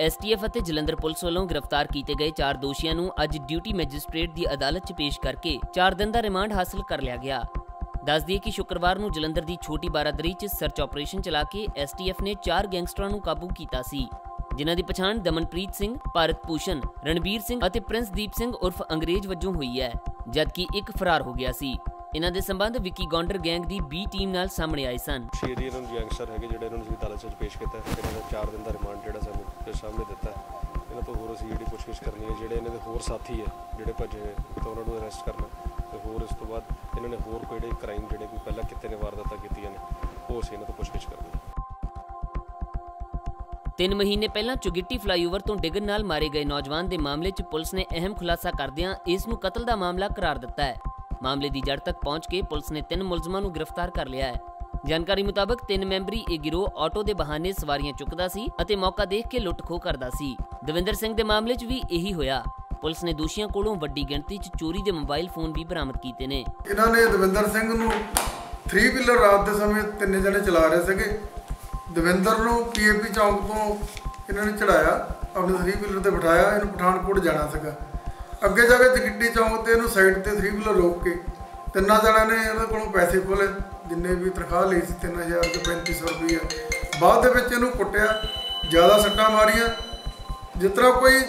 STF ਅਤੇ Jalandhar police ਵੱਲੋਂ ਗ੍ਰਿਫਤਾਰ ਕੀਤੇ ਗਏ ਚਾਰ ਦੋਸ਼ੀਆਂ ਨੂੰ ਅੱਜ ਡਿਊਟੀ ਮੈਜਿਸਟ੍ਰੇਟ ਦੀ ਅਦਾਲਤ 'ਚ ਪੇਸ਼ ਕਰਕੇ 4 ਦਿਨ ਦਾ ਰਿਮਾਂਡ ਹਾਸਲ ਕਰ ਲਿਆ ਗਿਆ। ਦੱਸ ਦਈਏ ਕਿ ਸ਼ੁੱਕਰਵਾਰ ਨੂੰ ਜਲੰਧਰ ਦੀ ਛੋਟੀ ਬਾਰਾਦਰੀ 'ਚ ਸਰਚ ਆਪਰੇਸ਼ਨ ਚਲਾ ਕੇ ਐਸਟੀਐਫ ਨੇ ਚਾਰ ਗੈਂਗਸਟਰਾਂ ਨੂੰ ਕਾਬੂ ਕੀਤਾ ਸੀ, ਜਿਨ੍ਹਾਂ ਦੀ ਪਛਾਣ ਦਮਨਪ੍ਰੀਤ ਸਿੰਘ, ਭਾਰਤ ਭੂਸ਼ਣ, ਰਣਬੀਰ ਸਿੰਘ ਅਤੇ ਪ੍ਰਿੰਸਦੀਪ ਸਿੰਘ ਉਰਫ ਅੰਗਰੇਜ਼ ਵਜੋਂ ਹੋਈ ਹੈ, ਜਦਕਿ ਇੱਕ ਫਰਾਰ ਹੋ ਗਿਆ ਸੀ। ਇਹਨਾਂ ਦੇ ਸੰਬੰਧ ਵਿੱਕੀ ਗੌਂਡਰ ਗੈਂਗ ਦੀ ਬੀ ਟੀਮ ਨਾਲ ਸਾਹਮਣੇ ਆਏ ਸਨ। ਸ਼ੇਰੀ ਇਹਨਾਂ ਨੂੰ ਗੈਂਗਸਟਰ ਹੈਗੇ ਜਿਹੜੇ ਇਹਨਾਂ ਨੂੰ ਅਸੀਂ ਅਦਾਲਤ ਵਿੱਚ ਪੇਸ਼ ਕੀਤਾ ਹੈ। ਇਹਨਾਂ ਦਾ 4 ਦਿਨ ਦਾ ਰਿਮਾਂਡ ਜਿਹੜਾ ਸਾਨੂੰ ਦੇ ਸਾਹਮਣੇ ਦਿੱਤਾ। ਇਹਨਾਂ ਤੋਂ ਹੋਰ ਅਸੀਂ ਜਿਹੜੀ ਪੁੱਛਗਿੱਛ ਕਰਨੀ ਹੈ ਜਿਹੜੇ ਇਹਨਾਂ ਦੇ ਹੋਰ ਸਾਥੀ ਹੈ ਜਿਹੜੇ ਭੱਜੇ ਹੋਏ, ਤਾਂ ਉਹਨਾਂ ਨੂੰ ਅਰੈਸਟ ਕਰਨਾ ਤੇ ਹੋਰ ਇਸ ਤੋਂ ਬਾਅਦ ਇਹਨਾਂ ਨੇ ਹੋਰ ਕੋਈ ਜਿਹੜੇ ਕ੍ਰਾਈਮ ਜਿਹੜੇ ਕੋਈ ਪਹਿਲਾਂ ਕਿਤੇ ਨੇ ਵਾਰਦਾਤਾਂ ਕੀਤੀਆਂ ਨੇ ਉਹ ਅਸੀਂ ਇਹਨਾਂ ਤੋਂ ਪੁੱਛਗਿੱਛ ਕਰਨੀ ਹੈ। ਤਿੰਨ ਮਹੀਨੇ ਪਹਿਲਾਂ ਚੁਗਿੱਟੀ ਫਲਾਈਓਵਰ ਤੋਂ ਡਿੱਗਣ ਨਾਲ ਮਾਰੇ ਗਏ ਨੌਜਵਾਨ ਦੇ ਮਾਮਲੇ 'ਚ ਪੁਲਿਸ ਨੇ ਅਹਿਮ ਖੁਲਾਸਾ ਕਰਦਿਆਂ ਇਸ ਨੂੰ ਕਤਲ ਦਾ ਮਾਮਲਾ ਕਰਾਰ ਦਿੱਤਾ ਹੈ। ਮਾਮਲੇ ਦੀ ਜੜ ਤੱਕ ਪਹੁੰਚ ਕੇ ਪੁਲਿਸ ਨੇ ਤਿੰਨ ਮੁਲਜ਼ਮਾਂ ਨੂੰ ਗ੍ਰਿਫਤਾਰ ਕਰ ਲਿਆ ਹੈ। ਜਾਣਕਾਰੀ ਮੁਤਾਬਕ ਤਿੰਨ ਮੈਂਬਰੀ ਇਹ ਗਿਰੋਹ ਆਟੋ ਦੇ ਬਹਾਨੇ ਸਵਾਰੀਆਂ ਚੁੱਕਦਾ ਸੀ ਅਤੇ ਮੌਕਾ ਦੇਖ ਕੇ ਲੁੱਟ-ਖੋਹ ਕਰਦਾ ਸੀ। ਦਵਿੰਦਰ ਸਿੰਘ ਦੇ ਮਾਮਲੇ 'ਚ ਵੀ ਇਹੀ ਹੋਇਆ। ਪੁਲਿਸ ਨੇ ਦੋਸ਼ੀਆਂ ਕੋਲੋਂ ਵੱਡੀ ਗਿਣਤੀ 'ਚ ਚੋਰੀ ਦੇ ਮੋਬਾਈਲ ਫੋਨ ਵੀ ਬਰਾਮਦ ਕੀਤੇ ਨੇ। ਇਹਨਾਂ ਨੇ ਦਵਿੰਦਰ ਸਿੰਘ ਨੂੰ 3 ਵੀਲਰ ਰਾਤ ਦੇ ਸਮੇਂ ਤਿੰਨੇ ਜਣੇ ਚਲਾ ਰਹੇ ਸੀਗੇ। ਦਵਿੰਦਰ ਨੂੰ ਪੀਏਪੀ ਚੌਂਕ ਤੋਂ ਇਹਨਾਂ ਨੇ ਚੜਾਇਆ, ਆਪਣੇ 3 ਵੀਲਰ ਤੇ ਬਿਠਾਇਆ, ਇਹਨੂੰ ਪਠਾਨਕੋਟ ਜਾਣਾ ਸੀਗਾ। ਅੱਗੇ ਜਾ ਕੇ ਜਗਿੱਟੀ ਚੌਂਕ ਤੇ ਇਹਨੂੰ ਸਾਈਡ ਤੇ 3 ਵੀਲਰ ਰੋਕ ਕੇ ਤਿੰਨਾਂ ਜਣਿਆਂ ਨੇ ਇਹਨਾਂ ਕੋਲੋਂ ਪੈਸੇ ਖੋਲੇ ਜਿੰਨੇ ਵੀ ਤਨਖਾਹ ਲਈ ਸੀ 3000 ਤੇ 3500 ਰੁਪਈਆ ਬਾਅਦ ਦੇ ਵਿੱਚ ਇਹਨੂੰ ਕੁੱਟਿਆ ਜ਼ਿਆਦਾ ਸੱਟਾਂ ਮਾਰੀਆਂ ਜਿਸ ਤਰ੍ਹਾਂ ਕੋਈ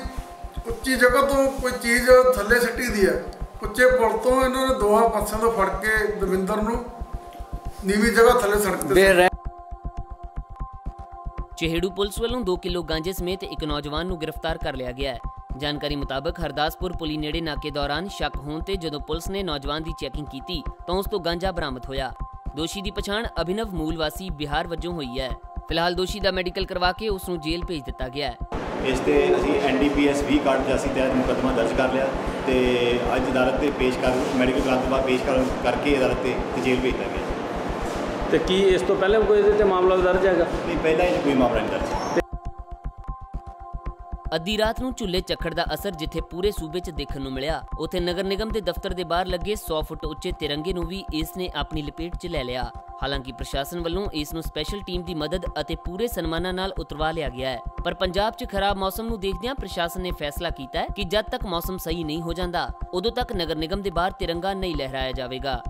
ਉੱਚੀ ਜਗ੍ਹਾ ਤੋਂ ਕੋਈ ਚੀਜ਼ ਥੱਲੇ ਸਿੱਟੀ ਦੀ ਹੈ ਉੱਚੇ ਪੁਲ ਤੋਂ ਇਹਨਾਂ ਨੇ ਦੋਹਾਂ ਪਾਸਿਆਂ ਤੋਂ ਫੜ ਕੇ ਦਵਿੰਦਰ ਨੂੰ ਨੀਵੀਂ ਜਗ੍ਹਾ ਥੱਲੇ ਸੜਕ ਤੇ। ਚਿਹੜੂ ਪੁਲਿਸ ਵੱਲੋਂ 2 ਕਿਲੋ ਗਾਂਜੇ ਸਮੇਤ ਇੱਕ ਨੌਜਵਾਨ ਨੂੰ ਗ੍ਰਿਫਤਾਰ ਕਰ ਲਿਆ ਗਿਆ ਹੈ ਜਾਣਕਾਰੀ ਮੁਤਾਬਕ ਹਰਦਾਸਪੁਰ ਪੁਲੀ ਨੇੜੇ ਨਾਕੇ ਦੌਰਾਨ ਸ਼ੱਕ ਹੋਣ ਤੇ ਜਦੋਂ ਪੁਲਿਸ ਨੇ ਨੌਜਵਾਨ ਦੀ ਚੈਕਿੰਗ ਕੀਤੀ ਤਾਂ ਉਸ ਤੋਂ ਗਾਂਜਾ ਬਰਾਮਦ ਹੋਇਆ। ਦੋਸ਼ੀ ਦੀ ਪਛਾਣ ਅਭਿਨਵ ਮੂਲ ਵਾਸੀ ਬਿਹਾਰ ਵਜੋਂ ਹੋਈ ਹੈ। ਫਿਲਹਾਲ ਦੋਸ਼ੀ ਦਾ ਮੈਡੀਕਲ ਕਰਵਾ ਕੇ ਉਸ ਨੂੰ ਜੇਲ੍ਹ ਭੇਜ ਦਿੱਤਾ ਗਿਆ ਹੈ। ਇਸ ਤੇ ਅਸੀਂ ਐਨਡੀਪੀਐਸ 20 ਕਾਰਡ 'ਚ ਅਸੀਂ ਤਹਿਤ ਮੁਕੱਦਮਾ ਦਰਜ ਕਰ ਲਿਆ ਤੇ ਅੱਜ ਅਦਾਲਤ ਤੇ ਪੇਸ਼ ਕਰ ਮੈਡੀਕਲ ਕਰਾਉਣ ਤੋਂ ਬਾਅਦ ਪੇਸ਼ ਕਰ ਕਰਕੇ ਅਦਾਲਤ ਤੇ ਜੇਲ੍ਹ ਭੇਜ ਦਿੱਤਾ ਗਿਆ। ਤੇ ਕੀ ਇਸ ਤੋਂ ਪਹਿਲਾਂ ਕੋਈ ਇਹਦੇ ਤੇ ਮਾਮਲਾ ਦਰਜ ਹੈਗਾ? ਨਹੀਂ ਪਹਿਲਾਂ ਇਹ ਕੋਈ ਮਾਮਲਾ ਨਹੀਂ ਦਰਜ। ਅੱਧੀ ਰਾਤ ਨੂੰ ਝੁੱਲੇ ਚੱਖੜ ਦਾ ਅਸਰ ਜਿੱਥੇ ਪੂਰੇ ਸੂਬੇ 'ਚ ਦੇਖਣ ਨੂੰ ਮਿਲਿਆ, ਉੱਥੇ ਨਗਰ ਨਿਗਮ ਦੇ ਦਫ਼ਤਰ ਦੇ ਬਾਹਰ ਲੱਗੇ 100 ਫੁੱਟ ਉੱਚੇ ਤਿਰੰਗੇ ਨੂੰ ਵੀ ਇਸ ਨੇ ਆਪਣੀ ਲਪੇਟ 'ਚ ਲੈ ਲਿਆ। ਹਾਲਾਂਕਿ ਪ੍ਰਸ਼ਾਸਨ ਵੱਲੋਂ ਇਸ ਨੂੰ ਸਪੈਸ਼ਲ ਟੀਮ ਦੀ ਮਦਦ ਅਤੇ ਪੂਰੇ ਸਨਮਾਨਾਂ ਨਾਲ ਉਤਰਵਾ ਲਿਆ ਗਿਆ ਹੈ। ਪਰ ਪੰਜਾਬ 'ਚ ਖਰਾਬ ਮੌਸਮ ਨੂੰ ਦੇਖਦਿਆਂ ਪ੍ਰਸ਼ਾਸਨ ਨੇ ਫੈਸਲਾ ਕੀਤਾ ਹੈ ਕਿ ਜਦ ਤੱਕ ਮੌਸਮ ਸਹੀ ਨਹੀਂ ਹੋ ਜਾਂਦਾ, ਉਦੋਂ ਤੱਕ ਨਗਰ ਨਿਗਮ ਦੇ ਬਾਹਰ ਤਿਰੰਗਾ ਨਹੀਂ ਲਹਿਰਾਇਆ ਜਾਵੇਗਾ।